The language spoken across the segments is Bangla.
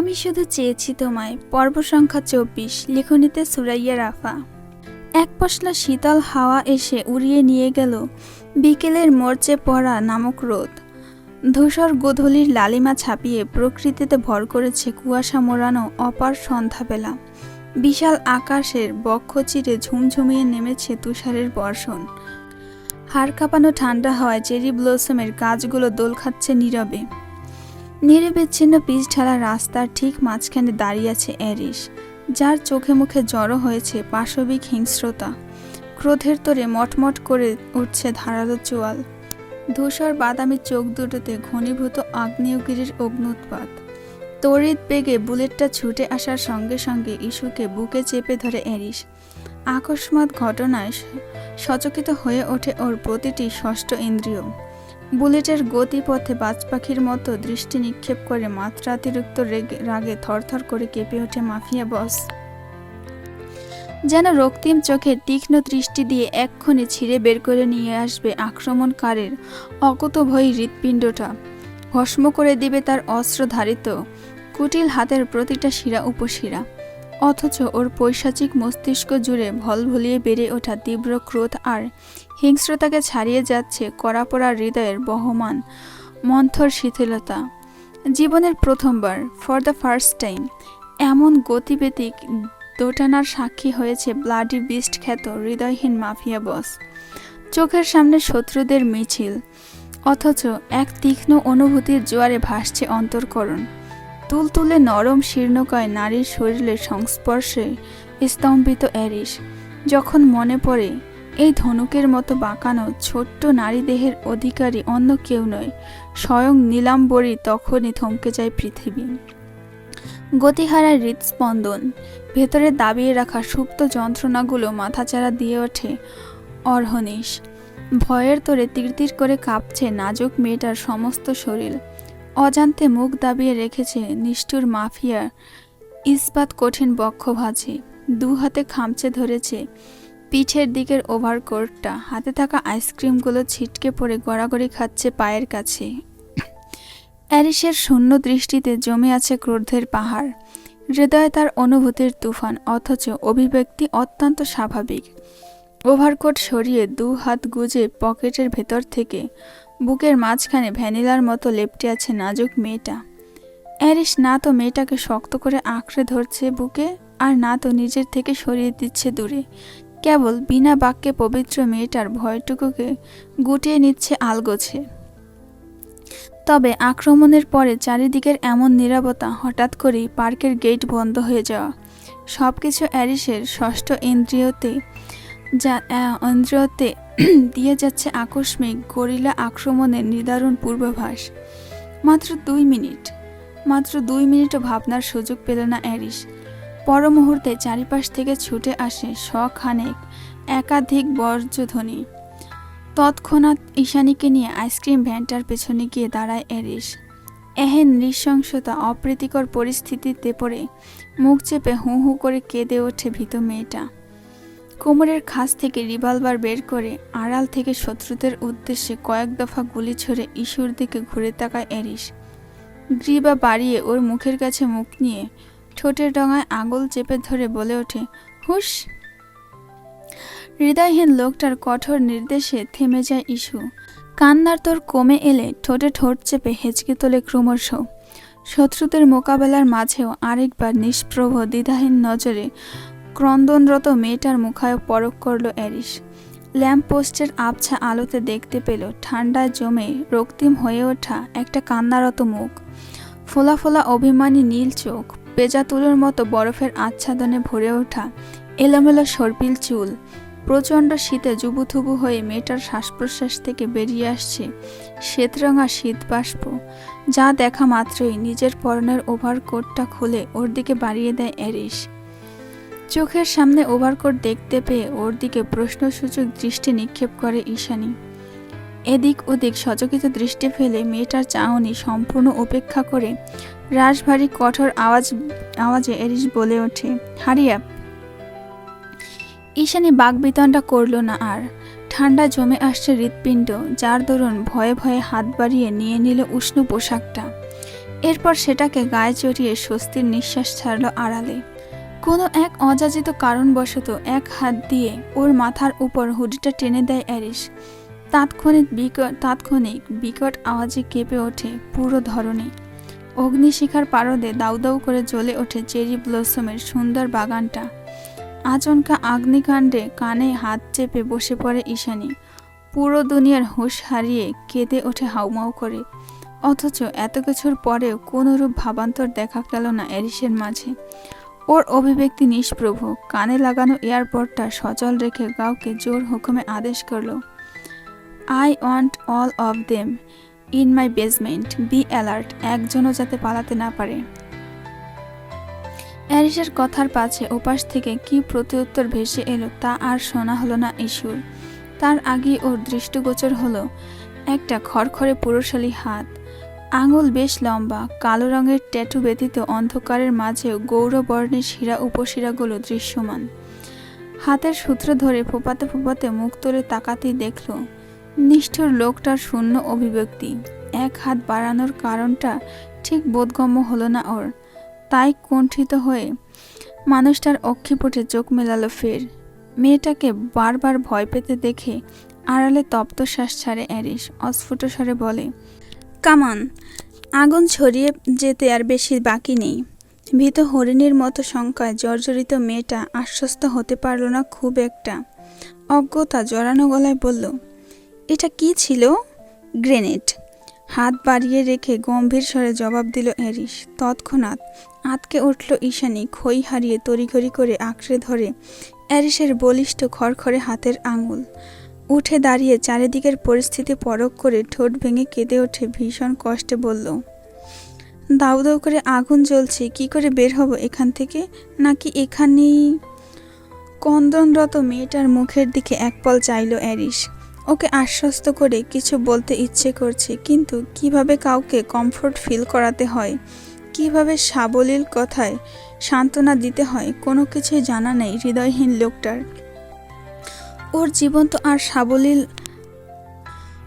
আমি শুধু চেয়েছি তোমায়। পর্ব সংখ্যা চব্বিশ, লিখনিতে সুরাইয়া রাফা। এক পশলা শীতল হাওয়া এসে উড়িয়ে নিয়ে গেল বিকেলের মরচে পড়া নামক রোদ। ধূসর গোধূলির লালিমা ছাপিয়ে প্রকৃতিতে ভর করেছে কুয়াশা মোড়ানো অপার সন্ধ্যাবেলা। বিশাল আকাশের বক্ষ চিরে ঝুমঝুমিয়ে নেমেছে তুষারের বর্ষণ। হাড় কাঁপানো ঠান্ডা হওয়ায় চেরি ব্লসমের গাছগুলো দোল খাচ্ছে নীরবে। নিরবিচ্ছিন্ন পিচ ঢালা রাস্তার ঠিক মাঝখানে দাঁড়িয়ে আছে অ্যারিস যার চোখে মুখে জড়ো হয়েছে পাশবিক হিংস্রতা। ক্রোধের তোরে মটমট করে উঠছে ধারালো চোয়াল। ধূসর বাদামি চোখ দুটোতে ঘনীভূত আগ্নেয়গিরির অগ্নুৎপাত তড়িৎ বেগে বুলেটটা ছুটে আসার সঙ্গে সঙ্গে ইস্যুকে বুকে চেপে ধরে অ্যারিস আকস্মাৎ ঘটনায় সচকিত হয়ে ওঠে ওর প্রতিটি ষষ্ঠ ইন্দ্রিয়। বুলেটের গতিপথে বাজ পাখির মতো দৃষ্টি নিক্ষেপ করে মাত্রাতিরিক্ত রেগে থরথর করে কেঁপে ওঠে মাফিয়া বস। যেন রক্তিম চোখে তীক্ষ্ণ দৃষ্টি দিয়ে এক্ষণে ছিঁড়ে বের করে নিয়ে আসবে আক্রমণকারীর অকুতভয়ী হৃৎপিণ্ডটা। ভস্ম করে দিবে তার অস্ত্রধারিত কুটিল হাতের প্রতিটা শিরা উপশিরা। অথচ ওর পৈশাচিক মস্তিষ্ক জুড়ে ভলভলিয়ে বেড়ে ওঠা তীব্র ক্রোধ আর হিংস্রতাকে ছাড়িয়ে যাচ্ছে কড়াপড়া হৃদয়ের বহমান মন্থর শিথিলতা। জীবনের প্রথমবার ফর দ্য ফার্স্ট টাইম এমন গতিবেদিক দোটানার সাক্ষী হয়েছে ব্লাডি বিস্ট খ্যাত হৃদয়হীন মাফিয়া বস চোখের সামনে শত্রুদের মিছিল, অথচ এক তীক্ষ্ণ অনুভূতির জোয়ারে ভাসছে অন্তর্করণ। তুলতুলে নরম শীর্ণকায় নারীর শরীরের সংস্পর্শে স্তম্ভিত অ্যারিস যখন মনে পড়ে এই ধনুকের মতো বাঁকানো ছোট্ট নারী দেহের অধিকারী অন্য কেউ নয়, স্বয়ং নীলাম্বরী তখনই থমকে যায় পৃথিবী। গতিহারা হৃদস্পন্দন ভেতরে দাবিয়ে রাখা সুপ্ত যন্ত্রণাগুলো মাথাচাড়া দিয়ে ওঠে অর্হনিশ। ভয়ের তোরে তিরতির করে কাঁপছে নাজুক মেয়েটার সমস্ত শরীর। অজান্তে মুখ দাবিয়ে রেখেছে নিষ্ঠুর মাফিয়া, ইস্পাত কঠিন বক্ষ ভাঁজে দু হাতে খামচে ধরেছে পিঠের দিকের ওভারকোটটা, হাতে থাকা আইসক্রিমগুলো ছিটকে পড়ে গড়াগড়ি খাচ্ছে পায়ের কাছে। অ্যারিসের শূন্য দৃষ্টিতে জমে আছে ক্রোধের পাহাড়। হৃদয়ে তার অনুভূতির তুফান, অথচ অভিব্যক্তি অত্যন্ত স্বাভাবিক। ওভারকোট সরিয়ে দু হাত গুজে পকেটের ভেতর থেকে বুকের মাঝখানে ভ্যানিলার মতো লেপটে আছে নাজুক মেয়েটা। অ্যারিস না তো মেয়েটাকে শক্ত করে আঁকড়ে ধরছে বুকে, আর না তো নিজের থেকে সরিয়ে দিচ্ছে দূরে। কেবল বিনা বাক্যে পবিত্র মেয়েটার ভয়টুকুকে গুটিয়ে নিচ্ছে আলগোছে। তবে আক্রমণের পরে চারিদিকের এমন নীরবতা হঠাৎ করেই পার্কের গেট বন্ধ হয়ে যাওয়া। সব কিছু অ্যারিসের ষষ্ঠ ইন্দ্রিয়তে যা ইন্দ্রিয়তে দিয়ে যাচ্ছে আকস্মিক গরিলা আক্রমণের নিদারুণ পূর্বাভাস। মাত্র দুই মিনিট। মাত্র দুই মিনিটও ভাবনার সুযোগ পেল না অ্যারিস। পর মুহূর্তে চারিপাশ থেকে ছুটে আসে শখানেক একাধিক বর্জ্যধ্বনি। তৎক্ষণাৎ ঈশানীকে নিয়ে আইসক্রিম ভ্যানটার পেছনে গিয়ে দাঁড়ায় অ্যারিস এহেন নৃশংসতা, অপ্রীতিকর পরিস্থিতিতে পড়ে মুখ চেপে হু হু করে কেঁদে ওঠে ভীত মেয়েটা। কোমরের খাস থেকে রিভলভার বের করে আড়াল থেকে শত্রুদের উদ্দেশ্যে কয়েক দফা গুলি ছড়ে ইস্যুর দিকে ঘুরে তাকায় অ্যারিস গ্রীবা বাড়িয়ে ওর মুখের কাছে মুখ নিয়ে ঠোঁটের ডঙায় আঙুল চেপে ধরে বলে ওঠে, হুশ! হৃদয়হীন লোকটার কঠোর নির্দেশে থেমে যায় ইস্যু কান্নার তোর কমে এলে ঠোঁটে ঠোঁট চেপে হেঁচকে তোলে ক্রমশ। শত্রুদের মোকাবেলার মাঝেও আরেকবার নিষ্প্রভ দ্বিধাহীন নজরে ক্রন্দনরত মেয়েটার মুখায় পরক করল অ্যারিস ল্যাম্প পোস্টের আবছা আলোতে দেখতে পেল ঠান্ডায় জমে রক্তিম হয়ে ওঠা একটা কান্নারত মুখ। ফোলা ফোলা অভিমানী নীল চোখ পেজা তুলোর মতো বরফের আচ্ছাদনে ভরে ওঠা এলোমেলো সর্পিল চুল। প্রচণ্ড শীতে জুবুথুবু হয়ে মেয়েটার শ্বাস প্রশ্বাস থেকে বেরিয়ে আসছে শ্বেতরঙা শীত বাষ্প যা দেখা মাত্রই নিজের পরনের ওভারকোটটা খুলে ওর দিকে বাড়িয়ে দেয় অ্যারিস চোখের সামনে ওভারকোট দেখতে পেয়ে ওর দিকে প্রশ্নসূচক দৃষ্টি নিক্ষেপ করে ঈশানী। এদিক ওদিক সচকিত দৃষ্টি ফেলে মেয়েটার চাহনি সম্পূর্ণ উপেক্ষা করে রাশভারী কঠোর আওয়াজ, আওয়াজে এরিস বলে ওঠে, হারিয়া। ঈশানী বাগবিতণ্ডা করল না আর। ঠান্ডা জমে আসছে হৃৎপিণ্ড, যার দরুন ভয়ে ভয়ে হাত বাড়িয়ে নিয়ে নিল উষ্ণ পোশাকটা। এরপর সেটাকে গায়ে চড়িয়ে স্বস্তির নিঃশ্বাস ছাড়ল আড়ালে। কোনো এক অযাচিত কারণবশত এক হাত দিয়ে ওর মাথার উপর হুডিটা টেনে দেয় অ্যারিস তাৎক্ষণিক বিকট তাৎক্ষণিক বিকট আওয়াজে কেঁপে ওঠে পুরো ধরনে অগ্নিশিখার পারদে দাউ দাউ করে জ্বলে ওঠে চেরি ব্লসমের সুন্দর বাগানটা। আচমকা আগ্নিকাণ্ডে কানে হাত চেপে বসে পড়ে ঈশানী। পুরো দুনিয়ার হুঁশ হারিয়ে কেঁদে ওঠে হাউমাউ করে। অথচ এত কিছুর পরেও কোনোরূপ ভাবান্তর দেখা গেল না অ্যারিসের মাঝে। ওর অভিব্যক্তি নিষ্প্রভ, কানে লাগানো এয়ারপোর্টটা সচল রেখে কাউকে জোর হুকুমে আদেশ করল I want all of them in my basement, be alert, একজনও যাতে পালাতে না পারে। অ্যারিসের কথার পাছে ওপাশ থেকে কি প্রত্যুত্তর ভেসে এলো তা আর শোনা হলো না ইস্যুর তার আগে ওর দৃষ্টিগোচর হলো একটা খড়খড়ে পুরুষালী হাত। আঙুল বেশ লম্বা, কালো রঙের ট্যাটু ব্যতীত অন্ধকারের মাঝেও গৌরবর্ণের শিরা উপশিরাগুলো দৃশ্যমান। হাতের সূত্র ধরে ফোপাতে ফোপাতে মুখ তুলে তাকাতেই দেখল নিষ্ঠুর লোকটার শূন্য অভিব্যক্তি। এক হাত বাড়ানোর কারণটা ঠিক বোধগম্য হলো না ওর। তাই কুণ্ঠিত হয়ে মানুষটার অক্ষিপটে চোখ মেলালো ফের। মেয়েটাকে বারবার ভয় পেতে দেখে আড়ালে তপ্ত শ্বাস ছাড়ে অ্যারিস অস্ফুট স্বরে বলে কামান আগুন ছড়িয়ে যেতে আর বেশি বাকি নেই। ভীত হরিণীর মতো শঙ্কায় জর্জরিত মেয়েটা আশ্বস্ত হতে পারল না খুব একটা। অজ্ঞতা জড়ানো গলায় বলল এটা কি ছিল? গ্রেনেড। হাত বাড়িয়ে রেখে গম্ভীর স্বরে জবাব দিল অ্যারিস তৎক্ষণাৎ আতকে উঠল ঈশানি, খই হারিয়ে তড়িঘড়ি করে আঁকড়ে ধরে অ্যারিসের বলিষ্ঠ খড়খড়ে হাতের আঙুল। উঠে দাঁড়িয়ে চারিদিকের পরিস্থিতি পরখ করে ঠোঁট ভেঙে কেঁদে ওঠে, ভীষণ কষ্টে বলল, দাউ দাউ করে আগুন জ্বলছে, কি করে বের হব এখান থেকে? নাকি এখানেই? কন্দনরত মেয়েটার মুখের দিকে এক পল চাইল অ্যারিস ওকে আশ্বস্ত করে কিছু বলতে ইচ্ছে করছে, কিন্তু কীভাবে কাউকে কমফোর্ট ফিল করাতে হয়? কীভাবে সাবলীল কথায় সান্ত্বনা দিতে হয়? কোনো কিছুই জানা নেই হৃদয়হীন লোকটার। ওর জীবন তো আর সাবলীল,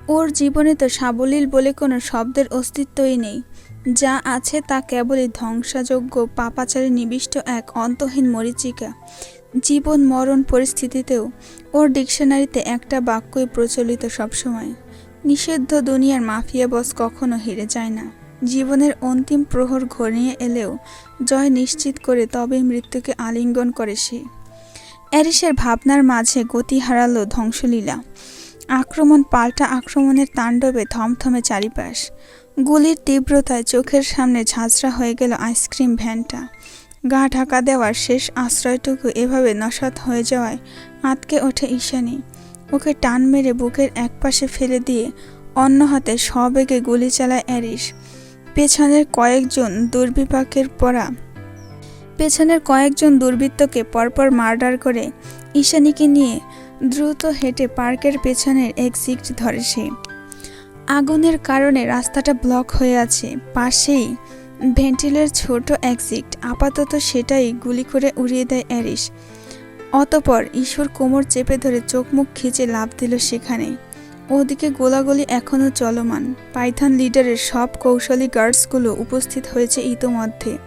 ওর জীবনে তো সাবলীল বলে কোনো শব্দের অস্তিত্বই নেই। যা আছে তা কেবলই ধ্বংসাযোগ্য, পাপাচারে নিবিষ্ট এক অন্তহীন মরিচিকা। জীবন, মরণ পরিস্থিতিতেও ওর ডিকশনারিতে একটা বাক্যই প্রচলিত সবসময়। নিষিদ্ধ দুনিয়ার মাফিয়া বস কখনো হেরে যায় না। জীবনের অন্তিম প্রহর ঘনিয়ে এলেও জয় নিশ্চিত করে তবেই মৃত্যুকে আলিঙ্গন করে সে। অ্যারিসের ভাবনার মাঝে গতি হারালো ধ্বংসলীলা। আক্রমণ, পাল্টা আক্রমণের তাণ্ডবে থমথমে চারিপাশ। গুলির তীব্রতায় চোখের সামনে ঝাঁঝরা হয়ে গেল আইসক্রিম ভ্যানটা। গা ঢাকা দেওয়ার শেষ আশ্রয়টুকু এভাবে নসৎ হয়ে যাওয়ায় আটকে ওঠে ঈশানী। ওকে টান মেরে বুকের একপাশে ফেলে দিয়ে অন্য হাতে সবেগে গুলি চালায় অ্যারিস পেছনের কয়েকজন দুর্বিপাকের পরা পেছনের কয়েকজন দুর্বৃত্তকে পরপর মার্ডার করে ঈশানীকে নিয়ে দ্রুত হেঁটে পার্কের পেছনের এক্সিট ধরে সে। আগুনের কারণে রাস্তাটা ব্লক হয়ে আছে, পাশেই ভেন্টিলের ছোট অ্যাক্সিট আপাতত সেটাই গুলি করে উড়িয়ে দেয় অ্যারিস অতপর ঈশ্বর কোমর চেপে ধরে চোখ মুখ খিচে লাভ দিল সেখানে। ওদিকে গোলাগুলি এখনও চলমান। পাইথন লিডারের সব কৌশলী গার্ডসগুলো উপস্থিত হয়েছে ইতোমধ্যে।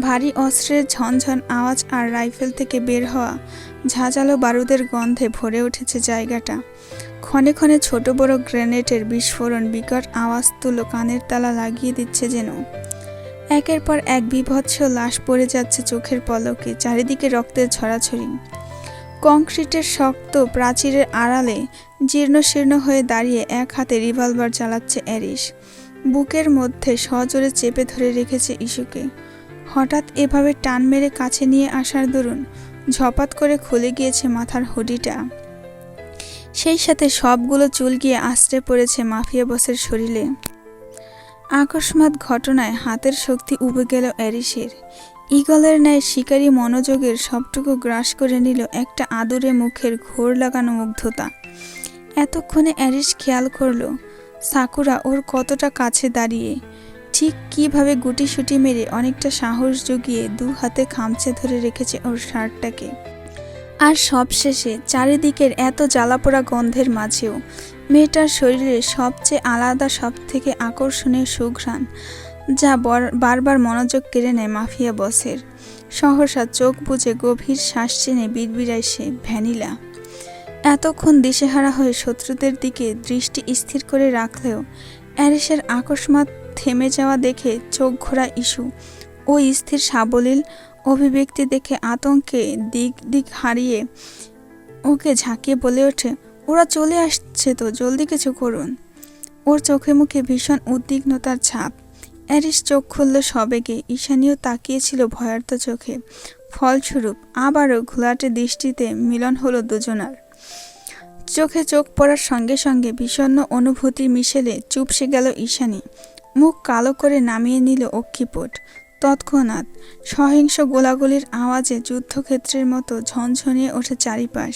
ভারী অস্ত্রের ঝনঝন আওয়াজ আর রাইফেল থেকে বের হওয়া ঝাঁঝালো বারুদের গন্ধে ভরে উঠেছে জায়গাটা। ক্ষণে ক্ষণে ছোট বড় গ্রেনেডের বিস্ফোরণ বিকট আওয়াজ তুলো কানের তালা লাগিয়ে দিচ্ছে যেন। একের পর এক বিভৎস লাশ পড়ে যাচ্ছে চোখের পলকে, চারিদিকে রক্তের ছড়াছড়ি। কংক্রিটের শক্ত প্রাচীরের আড়ালে জীর্ণ শীর্ণ হয়ে দাঁড়িয়ে এক হাতে রিভলভার চালাচ্ছে অ্যারিস। বুকের মধ্যে সজোরে চেপে ধরে রেখেছে ইস্যুকে হঠাৎ এভাবে টান মেরে কাছে নিয়ে আসার দরুন ঝপাত করে খুলে গিয়েছে মাথার হুডিটা। সেই সাথে সবগুলো চুল গিয়ে আশ্রে পড়েছে মাফিয়া বসের শরীরে। আকস্মাত ঘটনায় হাতের শক্তি উবে গেল অ্যারিসের। ইগলের ন্যায় শিকারী মনোযোগের সবটুকু গ্রাস করে নিল একটা আদুরে মুখের ঘোর লাগানো মুগ্ধতা। এতক্ষণে অ্যারিস খেয়াল করল, সাকুরা ওর কতটা কাছে দাঁড়িয়ে। ঠিক কীভাবে গুটিসুটি মেরে অনেকটা সাহস জুগিয়ে দু হাতে খামচে ধরে রেখেছে ওর শার্টটাকে। আর সবশেষে চারিদিকের এত জ্বালাপোড়া গন্ধের মাঝেও মেয়েটার শরীরে সবচেয়ে আলাদা সব থেকে আকর্ষণীয় সুঘ্রাণ, যা বর- বারবার মনোযোগ কেড়ে নেয় মাফিয়া বসের। সহসা চোখ বুজে গভীর শ্বাস চেনে বিড়বিড়ায় সে, ভ্যানিলা। এতক্ষণ দিশেহারা হয়ে শত্রুদের দিকে দৃষ্টি স্থির করে রাখলেও অ্যারিসের আকস্মাত থেমে যাওয়া দেখে চোখ ঘোরা ইস্যু। ও স্থির সাবলীল অভিব্যক্তি দেখে আতঙ্কে দিক দিক হারিয়ে ওকে ঝাঁকিয়ে বলে ওঠে, ওরা চলে আসছে তো, জলদি কিছু করুন। ওর চোখে মুখে ভীষণ উদ্বিগ্নতার ছাপ। অ্যারিস চোখ খুলল সবেগে, ঈশানীও তাকিয়েছিল ভয়ার্থ চোখে। ফলস্বরূপ, আবারও ঘোলাটে দৃষ্টিতে মিলন হলো দুজনার। চোখে চোখ পড়ার সঙ্গে সঙ্গে বিষণ্ণ অনুভূতি মিশেলে চুপসে গেল ঈশানী। মুখ কালো করে নামিয়ে নিল অক্ষিপট। তৎক্ষণাৎ সহিংস গোলাগুলির আওয়াজে যুদ্ধক্ষেত্রের মতো ঝনঝনিয়ে ওঠে চারিপাশ।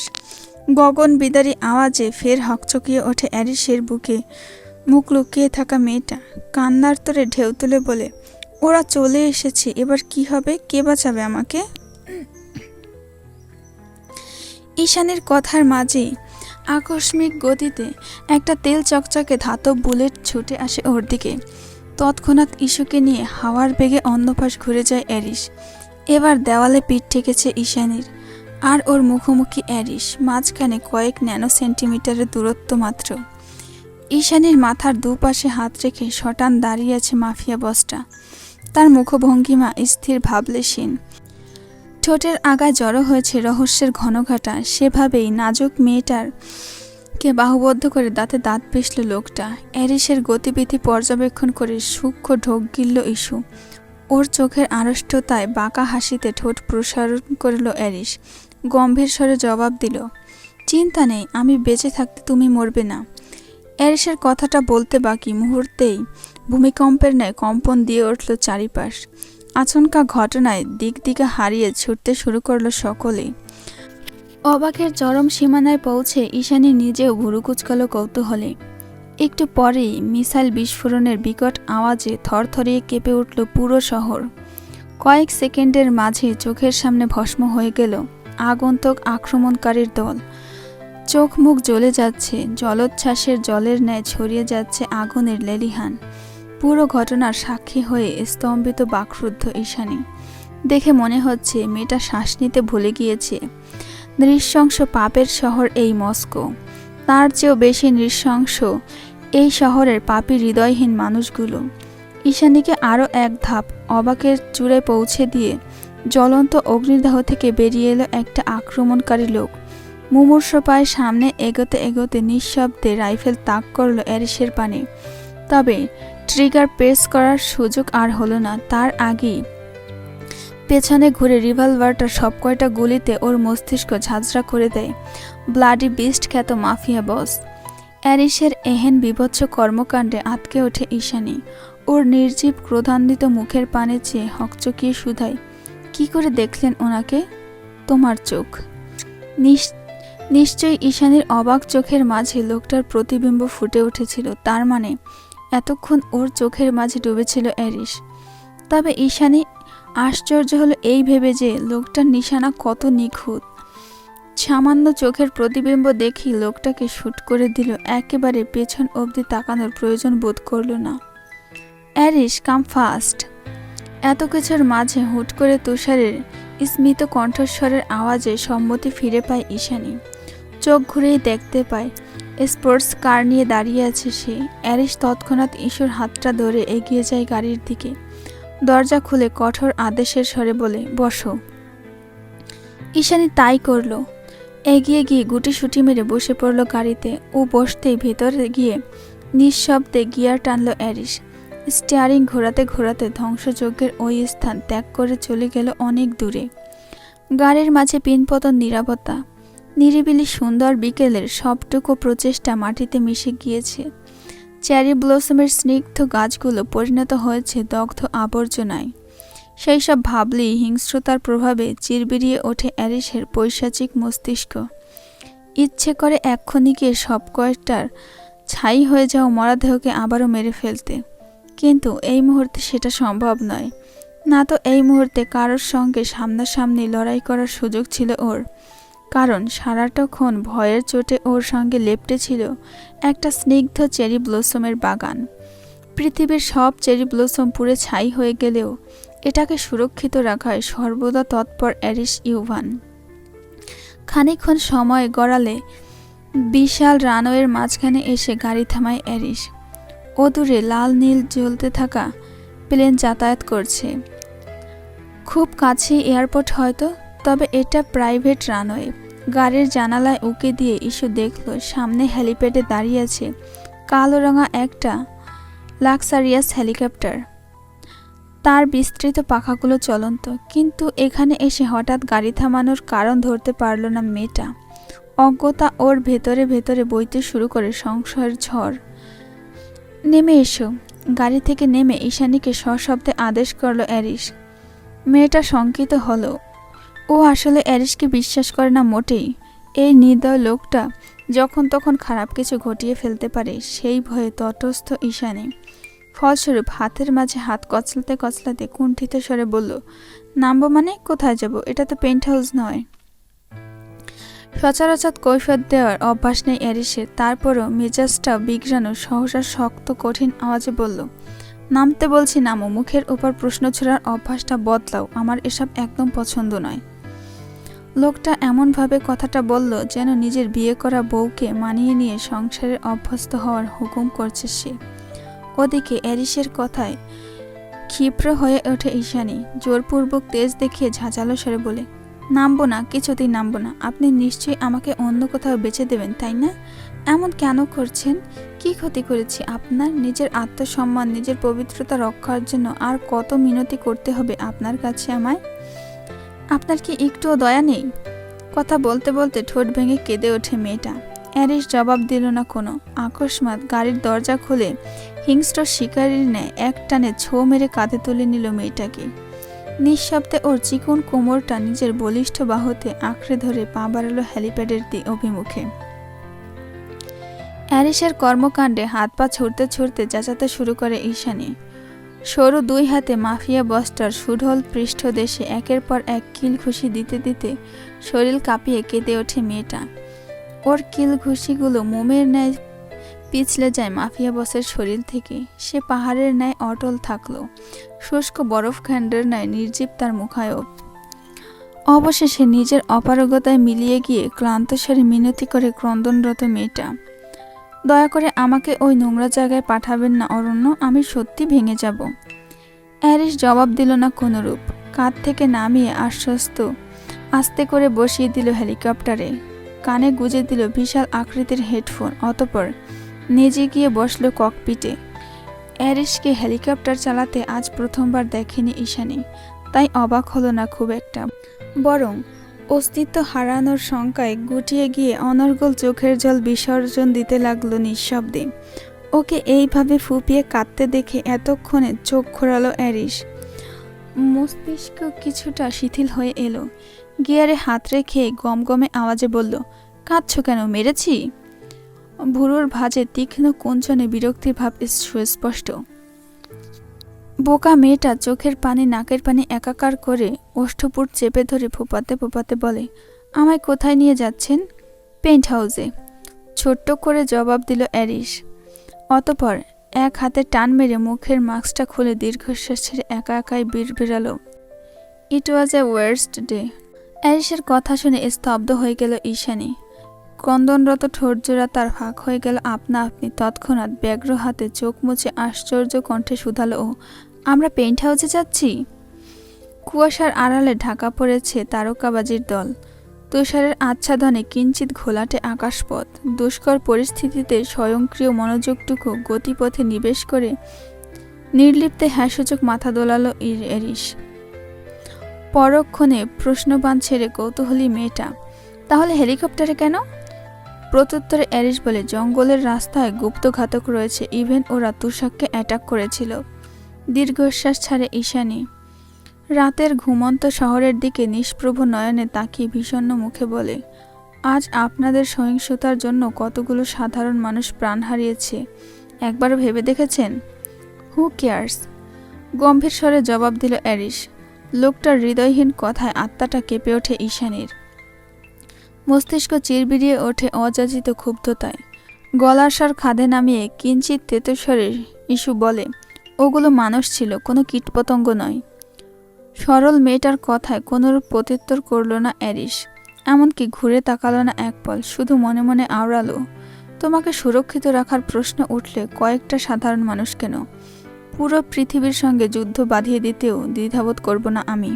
গগন বিদারী আওয়াজে ফের হকচকিয়ে ওঠে অ্যারিসের বুকে। মুখ লুকিয়ে থাকা মেয়েটা কান্নার তোরে ঢেউ তুলে বলে, ওরা চলে এসেছে, এবার কি হবে? কে বাঁচাবে আমাকে? ঈশানের কথার মাঝেই আকস্মিক গতিতে একটা তেল চকচকে ধাতব বুলেট ছুটে আসে ওর দিকে। তৎক্ষণাৎ ইস্যুকে নিয়ে হাওয়ার বেগে অন্যপাশ ঘুরে যায় অ্যারিস এবার দেওয়ালে পিঠ ঠেকেছে ঈশানীর। আর ওর মুখোমুখি অ্যারিস মাঝখানে কয়েক ন্যানো সেন্টিমিটারের দূরত্ব মাত্র। ঈশানীর মাথার দুপাশে হাত রেখে শটান দাঁড়িয়ে আছে মাফিয়া বসটা। তার মুখভঙ্গিমা স্থির ভাবলেশীন। ঠোঁটের আগায় জড়ো হয়েছে রহস্যের ঘনঘাটা, সেভাবেই নাজুক মেয়েটার কে বাহুবদ্ধ করে দাঁতে দাঁত পিষল লোকটা। অ্যারিসের গতিবিধি পর্যবেক্ষণ করে সূক্ষ্ম ঢোক গিলল ইস্যু ওর চোখের আড়ষ্টতায় বাঁকা হাসিতে ঠোঁট প্রসারণ করল অ্যারিস গম্ভীর স্বরে জবাব দিল, চিন্তা নেই, আমি বেঁচে থাকতে তুমি মরবে না। অ্যারিসের কথাটা বলতে বাকি মুহূর্তেই ভূমিকম্পের ন্যায় কম্পন দিয়ে উঠল চারিপাশ। আচমকা ঘটনায় দিক দিকে হারিয়ে ছুটতে শুরু করল সকলেই। অবাকের চরম সীমানায় পৌঁছে ঈশানী নিজেও ভুরু কুচকালো কৌতূহলে। একটু পরেই মিসাইল বিস্ফোরণের বিকট আওয়াজে থরথরিয়ে কেঁপে উঠল পুরো শহর। কয়েক সেকেন্ডের মাঝে চোখের সামনে ভস্ম হয়ে গেল আগন্তুক আক্রমণকারীর দল। চোখ মুখ জ্বলে যাচ্ছে, জলোচ্ছ্বাসের জলের ন্যায় ছড়িয়ে যাচ্ছে আগুনের লেলিহান। পুরো ঘটনার সাক্ষী হয়ে স্তম্ভিত বাকরুদ্ধ ঈশানী। দেখে মনে হচ্ছে মেয়েটা শ্বাস নিতে ভুলে গিয়েছে। নৃশংস পাপের শহর এই মস্কো। তার চেয়েও বেশি নৃশংস এই শহরের পাপী হৃদয়হীন মানুষগুলো। ঈশানীকে আরও এক ধাপ অবাকের চূড়ে পৌঁছে দিয়ে জ্বলন্ত অগ্নিদাহ থেকে বেরিয়ে এলো একটা আক্রমণকারী লোক। মুমূর্ষ পায়ে সামনে এগোতে এগোতে নিঃশব্দে রাইফেল তাক করল অ্যারিসের পানে। তবে ট্রিগার প্রেস করার সুযোগ আর হলো না। তার আগেই পেছনে ঘুরে রিভলভারটা সব কয়টা গুলিতে ওর মস্তিষ্ক ঝাঁঝরা করে দেয়। ব্লাডি বিস্ট খ্যাত মাফিয়া বস। অ্যারিসের এহেন বিভৎস কর্মকাণ্ডে আটকে ওঠে ঈশানী। ওর নির্জীব ক্রোধান্বিত মুখের পানে চেয়ে হকচকিয়ে শুধায়, কি করে দেখলেন ওনাকে? তোমার চোখ। নিশ- নিশ্চয়ই ঈশানীর অবাক চোখের মাঝে লোকটার প্রতিবিম্ব ফুটে উঠেছিল। তার মানে এতক্ষণ ওর চোখের মাঝে ডুবেছিল অ্যারিস। তবে ঈশানী আশ্চর্য হলো এই ভেবে যে লোকটার নিশানা কত নিখুঁত। সামান্য চোখের প্রতিবিম্ব দেখি লোকটাকে শুট করে দিল, একেবারে পেছন অবধি তাকানোর প্রয়োজন বোধ করল না। অ্যারিস কাম ফাস্ট। এত কিছুর মাঝে হুট করে তুষারের স্মিত কণ্ঠস্বরের আওয়াজে সম্মতি ফিরে পায় ঈশানী। চোখ ঘুরেই দেখতে পায়, স্পোর্টস কার নিয়ে দাঁড়িয়ে আছে সে। অ্যারিস তৎক্ষণাৎ ঈশোর হাতটা ধরে এগিয়ে যায় গাড়ির দিকে। দরজা খুলে কঠোর আদেশের স্বরে বলে, বসো। ঈশানী তাই করল। এগিয়ে গিয়ে গুটি সুটি মেরে বসে পড়ল গাড়িতে ও বসতেই ভেতরে গিয়ে নিঃশব্দে গিয়ার টানল অ্যারিস স্টিয়ারিং ঘোরাতে ঘোরাতে ধ্বংসযজ্ঞের ওই স্থান ত্যাগ করে চলে গেল অনেক দূরে। গাড়ির মাঝে পিনপতন নিরাপত্তা। নিরিবিলি সুন্দর বিকেলের সবটুকু প্রচেষ্টা মাটিতে মিশে গিয়েছে। চেরি ব্লসমের স্নিগ্ধ গাছগুলো পরিণত হয়েছে দগ্ধ আবর্জনায়। সেই সব ভাবলেই হিংস্রতার প্রভাবে চিরবিরিয়ে ওঠে অ্যারিসের পৈশাচিক মস্তিষ্ক। ইচ্ছে করে এক্ষুনি গিয়ে সব কয়েকটার ছাই হয়ে যাওয়া মরাদেহকে আবারও মেরে ফেলতে। কিন্তু এই মুহূর্তে সেটা সম্ভব নয়। না তো এই মুহূর্তে কারোর সঙ্গে সামনাসামনি লড়াই করার সুযোগ ছিল ওর। কারণ সারাটাক্ষণ ভয়ের চোটে ওর সঙ্গে লেপটে ছিল একটা স্নিগ্ধ চেরি ব্লসমের বাগান। পৃথিবীর সব চেরি ব্লসম পুড়ে ছাই হয়ে গেলেও এটাকে সুরক্ষিত রাখায় সর্বদা তৎপর অ্যারিস ইউভান। খানিকক্ষণ সময় গড়ালে বিশাল রানওয়ের মাঝখানে এসে গাড়ি থামায় অ্যারিস অদূরে লাল নীল জ্বলতে থাকা প্লেন যাতায়াত করছে। খুব কাছেই এয়ারপোর্ট হয়তো, তবে এটা প্রাইভেট রানওয়ে। গাড়ির জানালায় উকে দিয়ে ইস্যু দেখল, সামনে হেলিপ্যাডে দাঁড়িয়ে আছে কালো রঙা একটা লাক্সারিয়াস হেলিকপ্টার। তার বিস্তৃত পাখাগুলো চলন্ত, কিন্তু এখানে এসে হঠাৎ গাড়ি থামানোর কারণ ধরতে পারল না মেয়েটা। অজ্ঞতা ওর ভেতরে ভেতরে বইতে শুরু করে সংশয়ের ঝড়। নেমে এসো। গাড়ি থেকে নেমে ঈশানীকে সশব্দে আদেশ করল অ্যারিস মেয়েটা শঙ্কিত হলো। ও আসলে অ্যারিসকে বিশ্বাস করে না মোটেই। এই নির্দয় লোকটা যখন তখন খারাপ কিছু ঘটিয়ে ফেলতে পারে, সেই ভয়ে তটস্থ ঈশানী। ফলস্বরূপ হাতের মাঝে হাত কচলাতে কচলাতে কুণ্ঠিত স্বরে বলল, নামবো মানে? কোথায় যাব? এটা তো পেন্ট হাউস নয়। সচরাচর কৈফত দেওয়ার অভ্যাস নেই অ্যারিসের। তারপরও মেজাজটা বিগড়ানো সহসা শক্ত, কঠিন আওয়াজে বলল, নামতে বলছি, নামো। মুখের উপর প্রশ্ন ছোড়ার অভ্যাসটা বদলাও। আমার এসব একদম পছন্দ নয়। লোকটা এমনভাবে কথাটা বলল যেন নিজের বিয়ে করা বউকে মানিয়ে নিয়ে সংসারে অভ্যস্ত হওয়ার হুকুম করছে সে। ওদিকে অ্যারিসের কথায় ক্ষিপ্র হয়ে ওঠে ঈশানী, জোরপূর্বক তেজ দেখিয়ে ঝাঁঝালো সরে বলে, নামবো না, কিছুতেই নামবো না। আপনি নিশ্চয়ই আমাকে অন্য কোথাও বেছে দেবেন, তাই না? এমন কেন করছেন? কি ক্ষতি করেছি? আপনার নিজের আত্মসম্মান, নিজের পবিত্রতা রক্ষার জন্য আর কত মিনতি করতে হবে আপনার কাছে আমায়? আপনার কি একটুও দয়া নেই? কথা বলতে বলতে ঠোঁট ভেঙে কেঁদে ওঠে মেয়েটা। অ্যারিস জবাব দিল না কোনো। আকস্মাৎ গাড়ির দরজা খুলে হিংস্র শিকারির ন্যায় এক টানে ছো মেরে কাঁধে তুলে নিল মেয়েটাকে। নিঃশব্দে ওর চিকন কোমরটা নিজের বলিষ্ঠ বাহুতে আঁকড়ে ধরে পা বাড়ালো হ্যালিপ্যাডের দি অভিমুখে। অ্যারিসের কর্মকাণ্ডে হাত পা ছুটতে ছুটতে চেঁচাতে শুরু করে ঈশানী। সরু দুই হাতে মাফিয়া বস্টার সুঢল পৃষ্ঠদেশে একের পর এক কিল ঘুষি দিতে দিতে শরীর কাঁপিয়ে কেঁদে ওঠে মেয়েটা। ওর কিল ঘুষিগুলো মোমের ন্যায় পিছলে যায় মাফিয়া বসের শরীর থেকে। সে পাহাড়ের ন্যায় অটল থাকল। শুষ্ক বরফখণ্ডের ন্যায় নির্জীব তার মুখায়ব। অবশেষে নিজের অপারগতায় মিলিয়ে গিয়ে ক্লান্ত স্বরে মিনতি করে ক্রন্দনরত মেয়েটা দয়া করে আমাকে ওই নোংরা জায়গায় পাঠাবেন না, অরণ্য। আমি সত্যি ভেঙে যাব। অ্যারিস জবাব দিল না কোনোরূপ। কাঁধ থেকে নামিয়ে আশ্বস্ত আস্তে করে বসিয়ে দিল হেলিকপ্টারে। কানে গুজে দিল বিশাল আকৃতির হেডফোন, অতপর নিজে গিয়ে বসল ককপিটে। অ্যারিসকে হেলিকপ্টার চালাতে আজ প্রথমবার দেখেনি ঈশানী, তাই অবাক হলো না খুব একটা। বরং অস্তিত্ব হারানোর শঙ্কায় গুটিয়ে গিয়ে অনর্গল চোখের জল বিসর্জন দিতে লাগল নিঃশব্দে। ওকে এইভাবে ফুপিয়ে কাঁদতে দেখে এতক্ষণে চোখ ঘোরালো অ্যারিস মস্তিষ্ক কিছুটা শিথিল হয়ে এলো। গিয়ারে হাত রেখে গমগমে আওয়াজে বলল, কাঁদছ কেন? মেরেছি? ভুরুর ভাজে তীক্ষ্ণ কুঞ্চনে বিরক্তির ভাব সুস্পষ্ট বোকা মেয়েটা চোখের পানি, নাকের পানি একাকার করে ওষ্ঠপুট চেপে ধরে ফোপাতে ফোপাতে বলে, আমায় কোথায় নিয়ে যাচ্ছেন? পেন্ট হাউসে ছোট্ট করে জবাব দিল অ্যারিস অতপর এক হাতে টান মেরে মুখের মাস্কটা খুলে দীর্ঘশ্বাস ছেড়ে একা একাই বীর বেরালো ইট ওয়াজ এ ওয়ার্স্ট ডে। অ্যারিসের কথা শুনে স্তব্ধ হয়ে গেল ঈশানী। ক্রন্দনরত ঠোঁটজোড়া তার ফাঁক হয়ে গেল আপনা আপনি। তৎক্ষণাৎ ব্যগ্র হাতে চোখ মুছে আশ্চর্য কণ্ঠে শুধালো ও আমরা পেন্ট হাউসে যাচ্ছি? কুয়াশার আড়ালে ঢাকা পড়েছে তারকাবাজির দল। তুষারের আচ্ছাদনে কিঞ্চিত ঘোলাটে আকাশপথ। দুষ্কর পরিস্থিতিতে স্বয়ংক্রিয় মনোযোগটুকু গতিপথে নিবেশ করে নির্লিপ্তে হ্যাসূচক মাথা দোলালো ইর- এরিস পরক্ষণে প্রশ্নবান ছেড়ে কৌতূহলী মেয়েটা, তাহলে হেলিকপ্টারে কেন? প্রত্যুত্তরে অ্যারিস বলে, জঙ্গলের রাস্তায় গুপ্তঘাতক রয়েছে, ইভেন ওরা তুষাককে অ্যাটাক করেছিল। দীর্ঘশ্বাস ছাড়ে ঈশানী। রাতের ঘুমন্ত শহরের দিকে নিষ্প্রভ নয়নে তাকিয়ে বিষণ্ণ মুখে বলে, আজ আপনাদের সহিংসতার জন্য কতগুলো সাধারণ মানুষ প্রাণ হারিয়েছে, একবারও ভেবে দেখেছেন? হু কেয়ার্স গম্ভীর স্বরে জবাব দিল অ্যারিস লোকটার হৃদয়হীন কথায় আত্মাটা কেঁপে ওঠে ঈশানীর। মস্তিষ্ক চিরবিড়িয়ে ওঠে অযাচিত ক্ষুব্ধতায়। গলার স্বর খাদে নামিয়ে কিঞ্চিত তেতস্বরে ইস্যু বলে ওগুলো মানুষ ছিল, কোনো কীটপতঙ্গ নয়। সরল মেয়েটার কথায় কোনোরূপ প্রত্যুত্তর করল না অ্যারিস এমনকি ঘুরে তাকালো না এক পল, শুধু মনে মনে আওড়ালো, তোমাকে সুরক্ষিত রাখার প্রশ্ন উঠলে কয়েকটা সাধারণ মানুষ কেন? পুরো পৃথিবীর সঙ্গে যুদ্ধ বাঁধিয়ে দিতেও দ্বিধাবোধ করব না আমি।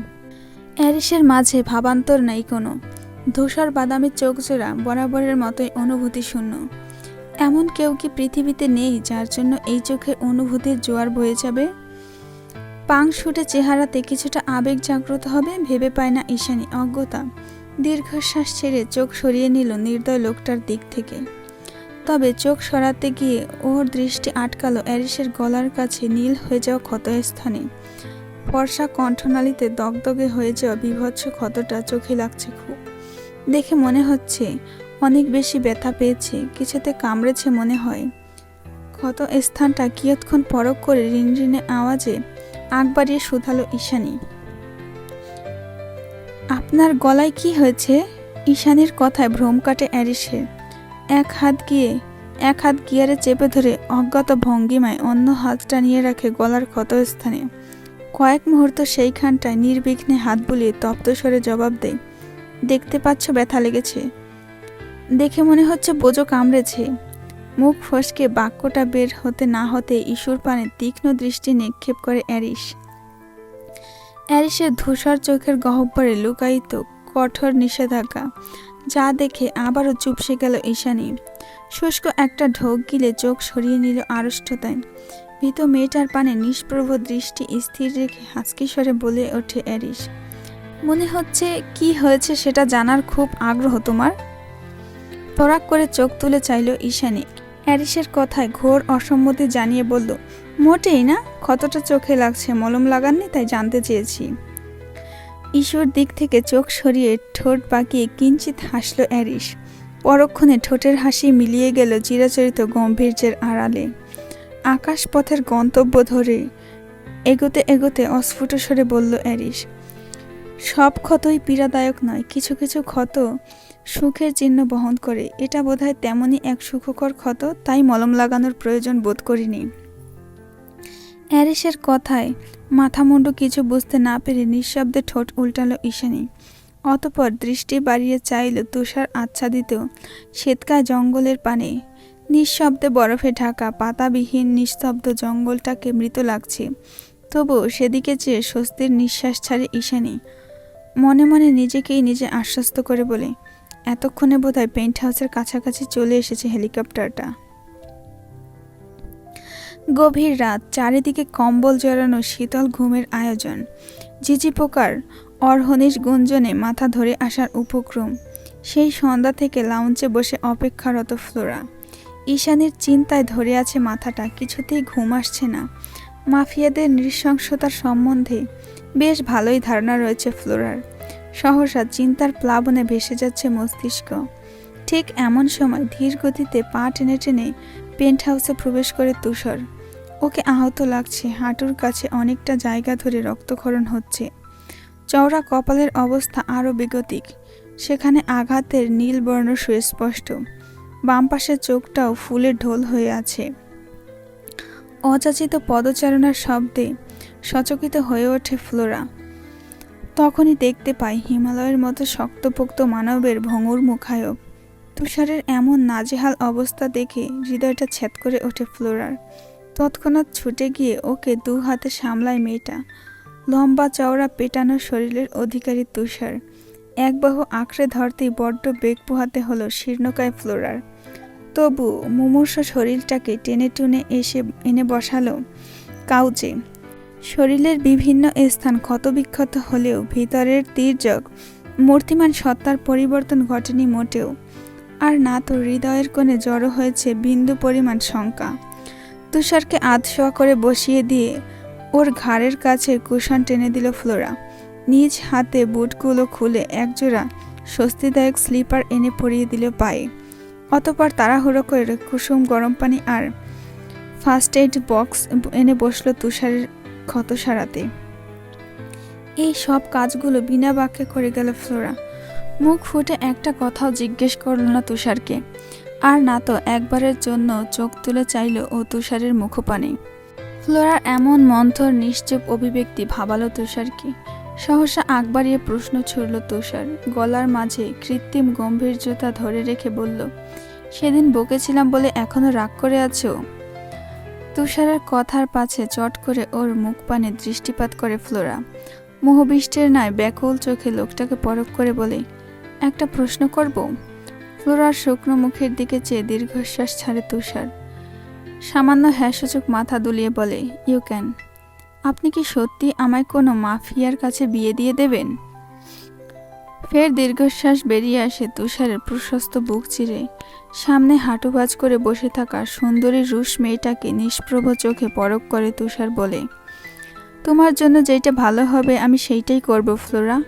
অ্যারিসের মাঝে ভাবান্তর নাই কোনো। ধূসর বাদামি চোখজোড়া বরাবরের মতোই অনুভূতি শূন্য এমন কেউ কি পৃথিবীতে নেই যার জন্য এই চোখে অনুভূতির জোয়ার বয়ে যাবে? পাং শুটে চেহারাতে কিছুটা আবেগ জাগ্রত হবে, ভেবে পায় না ঈশানী অজ্ঞতা। দীর্ঘশ্বাস ছেড়ে চোখ সরিয়ে নিল নির্দয় লোকটার দিক থেকে। তবে চোখ সরাতে গিয়ে ওর দৃষ্টি আটকালো অ্যারিসের গলার কাছে নীল হয়ে যাওয়া ক্ষতস্থানে। ফর্সা কণ্ঠনালীতে দগদগে হয়ে যাওয়া বিভৎস ক্ষতটা চোখে লাগছে খুব। দেখে মনে হচ্ছে অনেক বেশি ব্যথা পেয়েছে, কিছুতে কামড়েছে মনে হয়। ক্ষত স্থানটা কিয়ৎক্ষণ পরক করে রিনরিনে আওয়াজে আগ বাড়িয়ে শুধালো ঈশানী। আপনার গলায় কি হয়েছে? ঈশানীর কথায় ভ্রম কাটে অ্যারিসের। এক হাত গিয়ে, এক হাত গিয়ারে চেপে ধরে অজ্ঞাত ভঙ্গিমায় অন্য হাতটা নিয়ে রাখে গলার ক্ষতস্থানে। কয়েক মুহূর্ত সেইখানটায় নির্বিঘ্নে হাত বুলিয়ে তপ্ত স্বরে জবাব দেয়, দেখতে পাচ্ছ ব্যথা লেগেছে। দেখে মনে হচ্ছে বোঝো কামড়েছে। মুখ ফসকে বাক্যটা বের হতে না হতে ইস্যুর পানে তীক্ষ্ণ দৃষ্টি নিক্ষেপ করে অ্যারিস অ্যারিসের ধূসর চোখের গহ্বরে লুকায়িত কঠোর নিষেধাজ্ঞা, যা দেখে আবারও চুপসে গেল ঈশানী। শুষ্ক একটা ঢোক গিলে চোখ সরিয়ে নিল আড়ষ্টতায়। ভীত মেয়েটার পানে নিষ্প্রভ দৃষ্টি স্থির রেখে হাসকি স্বরে বলে ওঠে অ্যারিস মনে হচ্ছে কি হয়েছে সেটা জানার খুব আগ্রহ তোমার? তরাক করে চোখ তুলে চাইল ঈশানী। অ্যারিসের কথায় ঘোর অসম্মতি জানিয়ে বলল, মোটেই না ক্ষতটা চোখে লাগছে, মলম লাগাননি তাই জানতে চেয়েছি। ঈশ্বর দিক থেকে চোখ সরিয়ে ঠোঁট বাঁকিয়ে কিঞ্চিত হাসল অ্যারিস পরক্ষণে ঠোঁটের হাসি মিলিয়ে গেল চিরাচরিত গম্ভীর্যের আড়ালে। আকাশপথের গন্তব্য ধরে এগোতে এগোতে অস্ফুট স্বরে বলল অ্যারিস সব ক্ষতই পীড়াদায়ক নয়, কিছু কিছু ক্ষত সুখের চিহ্ন বহন করে। এটা বোধহয় তেমনই এক সুখকর ক্ষত, তাই মলম লাগানোর প্রয়োজন বোধ করিনি। অ্যারিসের কথায় মাথা মুন্ডু কিছু বুঝতে না পেরে নিঃশব্দে ঠোঁট উল্টালো ঈশানী। অতপর দৃষ্টি বাড়িয়ে চাইল তুষার আচ্ছাদিত শ্বেতকায় জঙ্গলের পানে। নিঃশব্দে বরফে ঢাকা, পাতাবিহীন নিস্তব্ধ জঙ্গলটাকে মৃত লাগছে। তবুও সেদিকে চেয়ে স্বস্তির নিঃশ্বাস ছাড়ে ঈশানী। মনে মনে নিজেকেই নিজে আশ্বস্ত করে বলে, এতক্ষণে বোধহয় পেন্ট হাউসের কাছাকাছি চলে এসেছে হেলিকপ্টারটা। গভীর রাত, চারিদিকে কম্বল জড়ানো শীতল ঘুমের আয়োজন। ঝিঝি পোকার অর্হনিশ গুঞ্জনে মাথা ধরে আসার উপক্রম। সেই সন্ধ্যা থেকে লাউঞ্চে বসে অপেক্ষারত ফ্লোরা। ঈশানের চিন্তায় ধরে আছে মাথাটা, কিছুতেই ঘুম আসছে না। মাফিয়াদের নৃশংসতার সম্বন্ধে বেশ ভালোই ধারণা রয়েছে ফ্লোরার। সহসা চিন্তার প্লাবনে ভেসে যাচ্ছে মস্তিষ্ক। ঠিক এমন সময় ধীর গতিতে পা টেনে টেনে পেন্ট হাউসে প্রবেশ করে তুষার। ওকে আহত লাগছে, হাঁটুর কাছে অনেকটা জায়গা ধরে রক্তক্ষরণ হচ্ছে। চওড়া কপালের অবস্থা আরও বেগতিক। সেখানে আঘাতের নীল বর্ণ সুস্পষ্ট। বাম পাশের চোখটাও ফুলের ঢোল হয়ে আছে। অযাচিত পদচারণার শব্দে সচকিত হয়ে ওঠে ফ্লোরা। তখনই দেখতে পাই হিমালয়ের মতো শক্তপোক্ত মানবের ভঙ্গুর মুখায়ব। তুষারের এমন নাজেহাল অবস্থা দেখে হৃদয়টা ছেদ করে ওঠে ফ্লোরার। তৎক্ষণাৎ ছুটে গিয়ে ওকে দু হাতে সামলায় মেয়েটা। লম্বা চওড়া পেটানো শরীরের অধিকারী তুষার। এক বাহু আঁকড়ে ধরতেই বড্ড বেগ পোহাতে হলো শীর্ণকায় ফ্লোরার। তবু মুমূর্ষ শরীরটাকে টেনে টুনে এসে এনে বসালো কাউচে। শরীরের বিভিন্ন স্থান ক্ষতবিক্ষত হলেও ভিতরের তীর্যক মূর্তিমান সত্তার পরিবর্তন ঘটেনি মোটেও। আর না তো হৃদয়ের কোণে জড়ো হয়েছে বিন্দু পরিমাণ শঙ্কা। তুষারকে আধশোয়া করে বসিয়ে দিয়ে ওর ঘাড়ের কাছে কুশন টেনে দিল ফ্লোরা। নিজ হাতে বুটগুলো খুলে একজোড়া স্বস্তিদায়ক স্লিপার এনে পরিয়ে দিল পায়ে। অতপর তাড়াহুড়ো করে কুসুম গরম পানি আর ফার্স্ট এইড বক্স এনে বসল তুষারের ক্ষত সারাতে। এই সব কাজগুলো বিনা বাক্যে করে গেল ফ্লোরা। মুখ ফুটে একটা কথাও জিজ্ঞেস করল না তুষারকে। আর না তো, একবারের জন্য চোখ তুলে চাইল ও তুষারের মুখপানে। ফ্লোরার এমন মন্থর, নিশ্চুপ অভিব্যক্তি ভাবালো তুষারকে। সহসা আগ বাড়িয়ে প্রশ্ন ছুড়ল তুষার। গলার মাঝে কৃত্রিম গম্ভীর্যতা ধরে রেখে বলল, সেদিন বকেছিলাম বলে এখনও রাগ করে আছো? তুষারের কথার পাছে চট করে ওর মুখ পানে দৃষ্টিপাত করে ফ্লোরা। মোহবিষ্টের ন্যায় ব্যাকুল চোখে লোকটাকে পরখ করে বলে, একটা প্রশ্ন করব? ফ্লোরার শুকনো মুখের দিকে চেয়ে দীর্ঘশ্বাস ছাড়ে তুষার। সামান্য হ্যাসূচক মাথা দুলিয়ে বলে ইউ ক্যান আপনি কি সত্যি আমায় কোনো মাফিয়ার কাছে বিয়ে দিয়ে দেবেন? ফের দীর্ঘশ্বাস বেরিয়ে আসে তুষারের প্রশস্ত বুক চিরে। সামনে হাঁটু ভাঁজ করে বসে থাকা সুন্দরী রুশ মেয়েটাকে নিষ্প্রভ চোখে পরক করে তুষার বলে, তোমার জন্য যেটা ভালো হবে আমি সেইটাই করব, ফ্লোরা।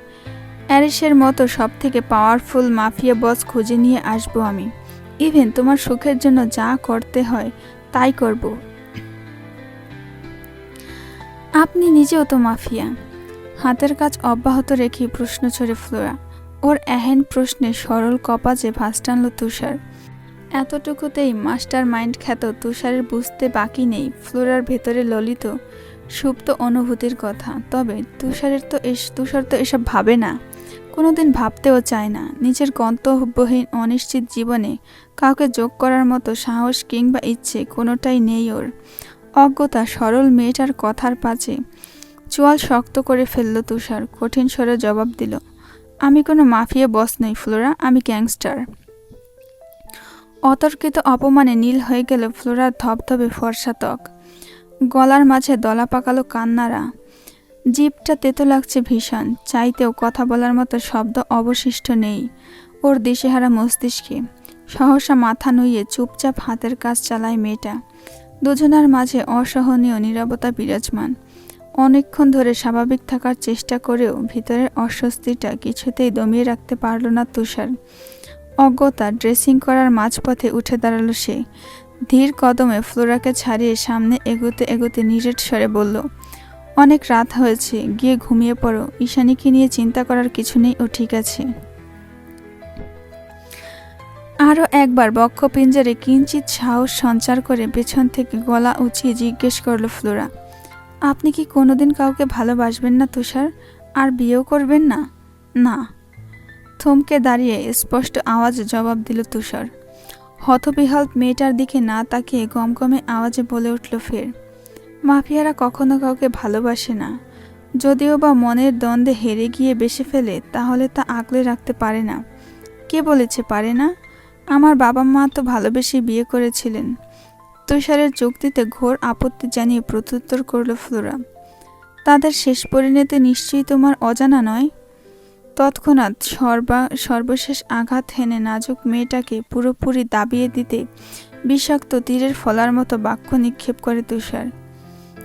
অ্যারিসের মতো সব থেকে পাওয়ারফুল মাফিয়া বস খুঁজে নিয়ে আসব আমি। ইভেন তোমার সুখের জন্য যা করতে হয় তাই করব। আপনি নিজেও তো মাফিয়া। হাতের কাজ অব্যাহত রেখে প্রশ্ন ছড়ে ফ্লোরা ওর এহেন প্রশ্নে সরল কপাজে ভাস টানল তুষার। এতটুকুতেই মাস্টার মাইন্ড খ্যাত তুষারের বুঝতে বাকি নেই ফ্লোরার ভেতরে ললিত, সুপ্ত অনুভূতির কথা। তবে তুষারের তো এস, তুষার তো এসব ভাবে না। কোনোদিন ভাবতেও চায় না। নিজের গন্তব্যহীন অনিশ্চিত জীবনে কাউকে যোগ করার মতো সাহস কিংবা ইচ্ছে কোনোটাই নেই ওর। অজ্ঞতা সরল মেয়েটার কথার পাচে চোয়াল শক্ত করে ফেলল তুষার, কঠিন স্বরে জবাব দিল, আমি কোনো মাফিয়া বস নই ফ্লোরা, আমি গ্যাংস্টার। অতর্কিত অপমানে নীল হয়ে গেল ফ্লোরার ধবধবে ফর্সা ত্বক। গলার মাঝে দলা পাকালো কান্নারা। জিভটা তেতো লাগছে ভীষণ, চাইতেও কথা বলার মতো শব্দ অবশিষ্ট নেই ওর দিশেহারা মস্তিষ্কে। সহসা মাথা নুইয়ে চুপচাপ হাতের কাজ চালায় মেয়েটা। দুজনার মাঝে অসহনীয় নীরবতা বিরাজমান। অনেকক্ষণ ধরে স্বাভাবিক থাকার চেষ্টা করেও ভিতরের অস্বস্তিটা কিছুতেই দমিয়ে রাখতে পারল না তুষার। অজ্ঞতা ড্রেসিং করার মাঝপথে উঠে দাঁড়াল সে। ধীর কদমে ফ্লোরাকে ছাড়িয়ে সামনে এগোতে এগোতে নিরেট স্বরে বলল, অনেক রাত হয়েছে, গিয়ে ঘুমিয়ে পড়ো। ঈশানীকে নিয়ে চিন্তা করার কিছু নেই ও ঠিক আছে। আরও একবার বক্ষপিঞ্জরে কিঞ্চিত সাহস সঞ্চার করে পেছন থেকে গলা উঁচিয়ে জিজ্ঞেস করল ফ্লোরা, আপনি কি কোনোদিন কাউকে ভালোবাসবেন না তুষার? আর বিয়েও করবেন না? না। থমকে দাঁড়িয়ে স্পষ্ট আওয়াজ জবাব দিল তুষার। হতবিহল মেয়েটার দিকে না তাকিয়ে গমগমে আওয়াজে বলে উঠল ফের, মাফিয়ারা কখনো কাউকে ভালোবাসে না। যদিও বা মনের দ্বন্দ্বে হেরে গিয়ে বেসে ফেলে, তাহলে তা আগলে রাখতে পারে না। কে বলেছে পারে না? আমার বাবা মা তো ভালোবেসে বিয়ে করেছিলেন। তুষারের যুক্তিতে ঘোর আপত্তি জানিয়ে প্রত্যুত্তর করল ফ্লোরা। তাদের শেষ পরিণতি নিশ্চয়ই তোমার অজানা নয়? তৎক্ষণাৎ সর্বা, সর্বশেষ আঘাত হেনে নাজুক মেয়েটাকে পুরোপুরি দাবিয়ে দিতে বিষাক্ত তীরের ফলার মতো বাক্য নিক্ষেপ করে তুষার।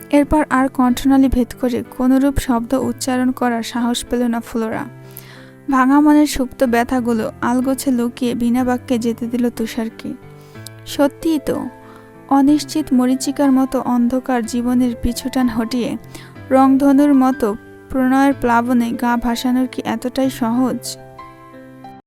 এরপর আর কণ্ঠনালী ভেদ করে কোনরূপ শব্দ উচ্চারণ করার সাহস পেল না ফ্লোরা। ভাঙা মনের সুপ্ত ব্যথাগুলো আলগোছে লুকিয়ে বিনা বাক্যে যেতে দিল তুষারকে। সত্যিই তো, অনিশ্চিত মরিচিকার মতো অন্ধকার জীবনের পিছুটান হটিয়ে রংধনুর মতো প্রণয়ের প্লাবনে গা ভাসানোর কি এতটাই সহজ?